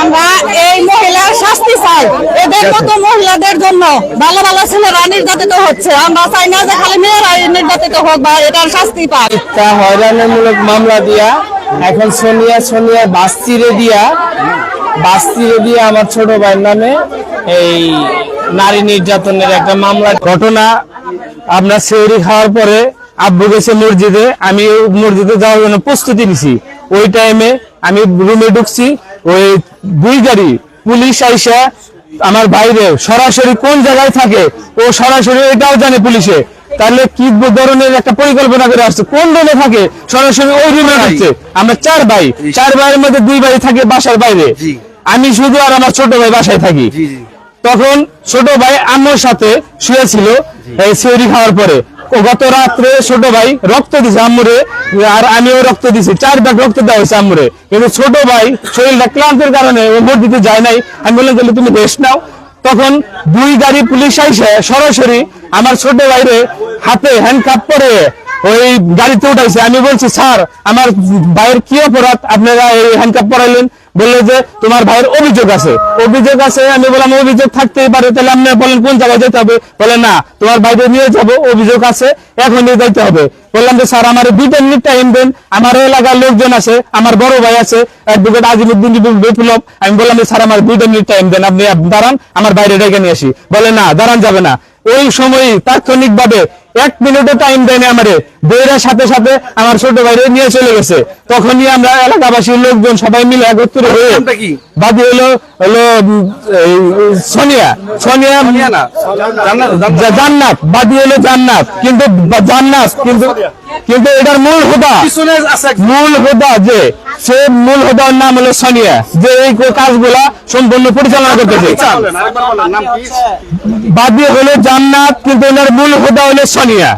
আমরা এই মহিলার শাস্তি চাই। এদের মতো মহিলাদের জন্য ভালো ভালো ছেলেরা নির্যাতিত হচ্ছে। আমরা চাই না যে খালি মেয়েরা নির্যাতিত হোক বা এটার শাস্তি পাক। তা হয়রানিমূলক মামলা দিয়া এখন সোনিয়া সোনিয়া বাস্তিরে দিয়া বাস্তিরে দিয়া আমার ছোট ভাইয়ের নামে এই নারী নির্যাতনের একটা মামলা। ঘটনা আপনার সেহরি খাওয়ার পরে আব্বু গেছে মসজিদে আমি মসজিদে যাওয়ার জন্য প্রস্তুতি নিছি। ওই টাইমে আমি রুমে ঢুকছি ওই দুই গাড়ি পুলিশ আইসা আমার বাইরে সরাসরি কোন জায়গায় থাকে ও সরাসরি এটাও জানে পুলিশে। তাহলে কি ধরনের একটা পরিকল্পনা করে আসছে? কোন রুমে থাকে? সরাসরি ওই রুমে ঢুকছে আমরা চার ভাই। চার ভাইয়ের মধ্যে দুই ভাই থাকে বাসার বাইরে। আমি শুধু আর আমার ছোট ভাই বাসায় থাকি। তখন ছোট ভাই আমার সাথে শুয়েছিল এই সেরি খাওয়ার পরে। গত রাত্রে ছোট ভাই রক্ত দিছে আম্মুরে, আর আমিও রক্ত দিছি। চার ব্যাগ রক্ত দেওয়া হয়েছে আম্মুরে। কিন্তু ছোট ভাই শরীরটা ক্লান্তের কারণে ভোট দিতে যায় নাই। আমি বললাম, তাহলে তুমি রেস্ট নাও। তখন দুই গাড়ি পুলিশ আইসে সরাসরি আমার ছোট ভাইরে হাতে হ্যান্ড কাপ পরে ওই গাড়িতে উঠাইছে। আমি বলছি, স্যার, আমার ভাইয়ের কি অপরাধ? আপনারা এই হ্যান্ডকাপ পরাইলেন। বলল যে, তোমার ভাইয়ের অভিযোগ আছে। অভিযোগ আছে, আমি বললাম, অভিযোগ থাকতেই পারে। তাহলে আপনি বলেন, কোন জায়গায় যেতে হবে? বলে, না, তোমার বাইরে নিয়ে যাব, অভিযোগ আছে, এখনই যাইতে হবে। বললাম যে, স্যার, আমার দুইটা মিনিট টাইম দেন। আমার এলাকার লোকজন আছে, আমার বড় ভাই আছে অ্যাডভোকেট আজিমুদ্দিন বিপ্লব। আমি বললাম যে, স্যার, আমার দুইটা মিনিট টাইম দেন। আপনি দাঁড়ান, আমার বাইরে ডেকে নিয়ে আসি। বলে, না, দাঁড়ান যাবে না। ওই সময় তাৎক্ষণিক ভাবে এক মিনিটও টাইম দেয়নি আমারে। বইয়ের সাথে সাথে আমার ছোট ভাইরে নিয়ে চলে গেছে। তখনই আমরা এলাকাবাসীর লোকজন সবাই মিলে একত্র হয়ে বাদী হলো হলো সোনিয়া। সোনিয়া জান্নাত বাদী হলো জান্নাত। কিন্তু জান্নাত কিন্তু কিন্তু এটার মূল হোদা। এক- মূল হোদা যে সে মূল হোদার নাম হলো সোনিয়া যে এই কাজগুলা সম্পূর্ণ পরিচালনা করতেছে? বাদী হলো জান্নাত কিন্তু এনার মূল হোদা হলো সোনিয়া?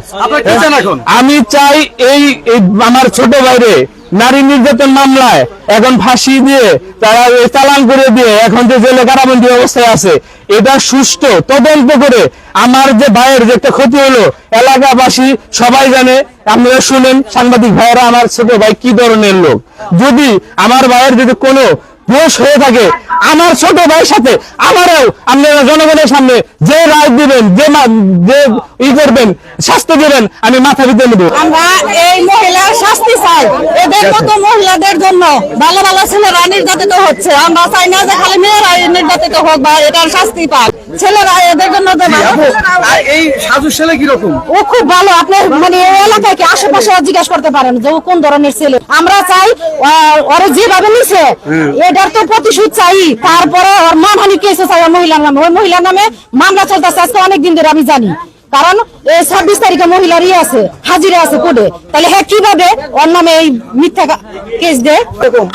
আমি চাই এই এই আমার ছোট বাইরে নারী নির্যাতন মামলায় এখন ফাঁসি দিয়ে তারা চালান করে দিয়ে এখন যে জেলে কারাবন্দী অবস্থায় আছে এটা সুষ্ঠু তদন্ত করে আমার যে ভাইয়ের যে একটা ক্ষতি হলো, এলাকাবাসী সবাই জানে। আপনারা শুনেন, সাংবাদিক ভাইয়েরা, আমার ছোট ভাই কি ধরনের লোক। যদি আমার ভাইয়ের যদি কোনো দোষ হয়ে থাকে, আমার ছোট ভাইয়ের সাথে আমারও আপনারা জনগণের সামনে যে রায় দিবেন, যে যে ই করবেন, শাস্তি দিবেন, আমি মাথা দিতে নেব। আমরা এই মহিলার শাস্তি চাই। এদের মতো মহিলাদের জন্য ভালো ভালো ছেলেরা নির্যাতিত হচ্ছে। আমরা চাই না যে খালি মেয়েরা নির্যাতিত হোক বা এটার শাস্তি পাক। ছেলেরা এদের জন্য তো ভালো। আর এই সাজু ছেলে কীরকম? ও খুব ভালো আপনি মানে এই এলাকায় কি আশেপাশে জিজ্ঞেস করতে পারেন যে ও কোন ধরনের ছেলে? আমরা চাই ওরে যেভাবে নিছে এটার তো প্রতিশোধ চাই। তারপরে ওর মানহানি কেসে চাই মহিলার নামে। ওই মহিলার নামে মামলা চলতেছে আজকে অনেকদিন ধরে আমি জানি। কারণ এই ছাব্বিশ তারিখে মহিলারই আছে হাজিরা আছে কোর্টে। তাহলে হ্যাঁ কীভাবে ওর নামে এই মিথ্যা কেস দেয়?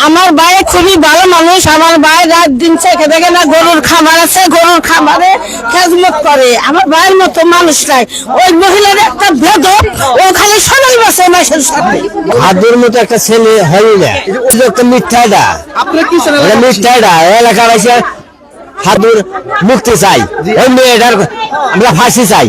আমার ভাই খুবই ভালো মানুষ আমার ভাই রাত দিন চেখে দেখে না গরুর খামার আছে গরুর খামারে খেজমত করে। আমার ভাইয়ের মতো মানুষ নাই। ওই মহিলার একটা ভেদ ও খালি সবাই বসে মাসের সাথে। হাতের মতো একটা ছেলে হয় না। একটা মিথ্যাটা। কি মিথ্যাটা। এলাকার এসে হাতুর মুক্তি চাই। ওই মেয়েটার আমরা ফাঁসি চাই।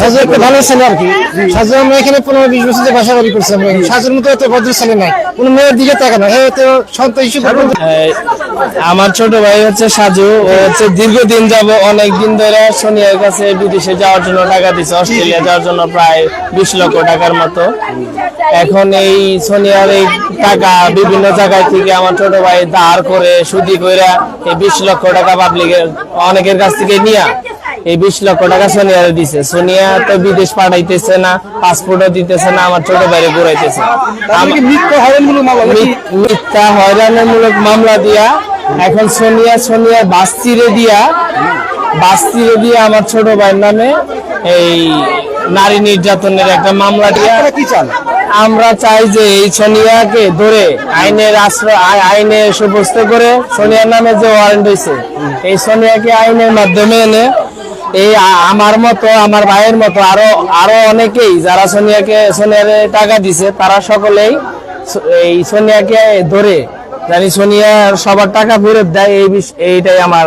সাজু একটা ভালো ছেলে আর কি। সাজু আমরা এখানে পনেরো বিশ বছর বাসা বাড়ি করছি আমরা। সাজুর মতো এত ভদ্র ছেলে নাই। কোনো মেয়ের দিকে তাকানো। হ্যাঁ তো সন্তান হিসেবে আমার ছোট ভাই হচ্ছে সাজু। ও হচ্ছে দীর্ঘদিন যাব অনেক দিন ধরে সোনিয়ার কাছে বিদেশে যাওয়ার জন্য টাকা দিচ্ছে অস্ট্রেলিয়া যাওয়ার জন্য প্রায় বিশ লক্ষ টাকার মতো। এখন এই সোনিয়ার এই টাকা বিভিন্ন জায়গায় থেকে আমার ছোট ভাই ধার করে সুদি করে এই বিশ লক্ষ টাকা পাবলিকের অনেকের কাছ থেকে নিয়ে এই বিশ লক্ষ টাকা সোনিয়ারে দিছে। সোনিয়া তো বিদেশ পাঠাইতেছে না পাসপোর্টও দিতেছে না আমার ছোট ভাইরে ঘুরাইতেছে। মিথ্যা হয়রানিমূলক মামলা দিয়া এখন সোনিয়া সোনিয়া বাস্তিরে দিয়া বাস্তিরে দিয়া আমার ছোট ভাইয়ের নামে এই নারী নির্যাতনের একটা মামলা দিয়া কি চান? আমরা চাই যে এই সোনিয়াকে ধরে আইনের আশ্রয় আই- আইনে সুবস্ত করে সোনিয়ার নামে যে ওয়ারেন্ট হয়েছে এই সোনিয়াকে আইনের মাধ্যমে এনে এই আমার মতো আমার ভাইয়ের মতো আরও আরও অনেকেই যারা সোনিয়াকে সোনিয়ার টাকা দিছে তারা সকলেই এই সোনিয়াকে ধরে জানি সোনিয়া সবার টাকা ফেরত দেয় এই এইটাই আমার।